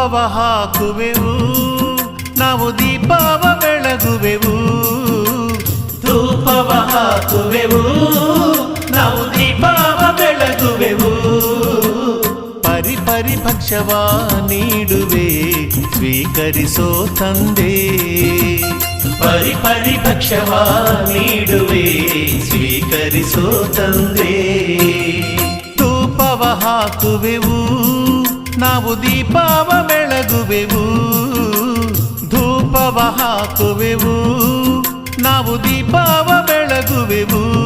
ಧೂಪವ ಹಾಕುವೆವು ನಾವು ದೀಪವ ಬೆಳಗುವೆವು ಧೂಪವ ಹಾಕುವೆವು ನಾವು ದೀಪವ ಬೆಳಗುವೆವು ಪರಿ ಪರಿ ಭಕ್ಷವ ನೀಡುವೆ ಸ್ವೀಕರಿಸೋ ತಂದೆ ಪರಿ ಪರಿ ಭಕ್ಷವ ನೀಡುವೆ ಸ್ವೀಕರಿಸೋ ತಂದೆ ಧೂಪವ ಹಾಕುವೆವು ನಾವು ದೀಪಾವ ಬೆಳಗುವೆವು ಧೂಪವ ಹಾಕುವೆವು. ನಾವು ದೀಪಾವ ಬೆಳಗುವೆವು